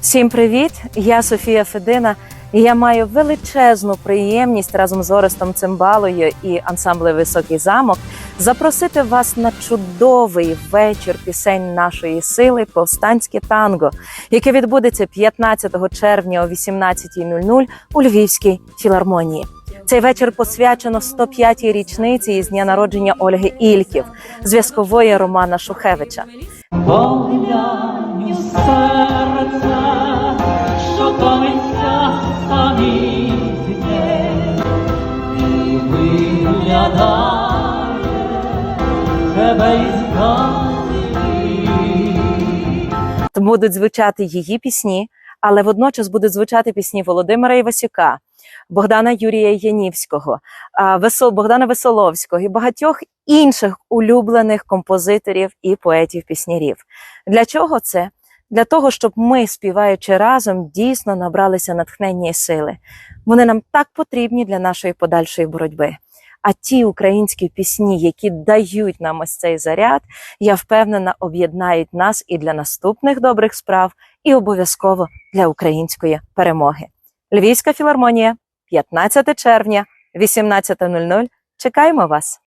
Всім привіт! Я Софія Федина. І я маю величезну приємність разом з Орестом Цимбалою і ансамблем Високий замок запросити вас на чудовий вечір пісень нашої сили Повстанське танго, яке відбудеться 15 червня о 18.00 у Львівській філармонії. Цей вечір посвячено 105-й річниці із дня народження Ольги Ільків, зв'язкової Романа Шухевича. Будуть звучати її пісні, але водночас будуть звучати пісні Володимира Івасюка, Богдана Юрія Янівського, Богдана Весоловського і багатьох інших улюблених композиторів і поетів-піснярів. Для чого це? Для того, щоб ми, співаючи разом, дійсно набралися натхнення і сили. Вони нам так потрібні для нашої подальшої боротьби. А ті українські пісні, які дають нам ось цей заряд, я впевнена, об'єднають нас і для наступних добрих справ, і обов'язково для української перемоги. Львівська філармонія, 15 червня, 18.00. Чекаємо вас!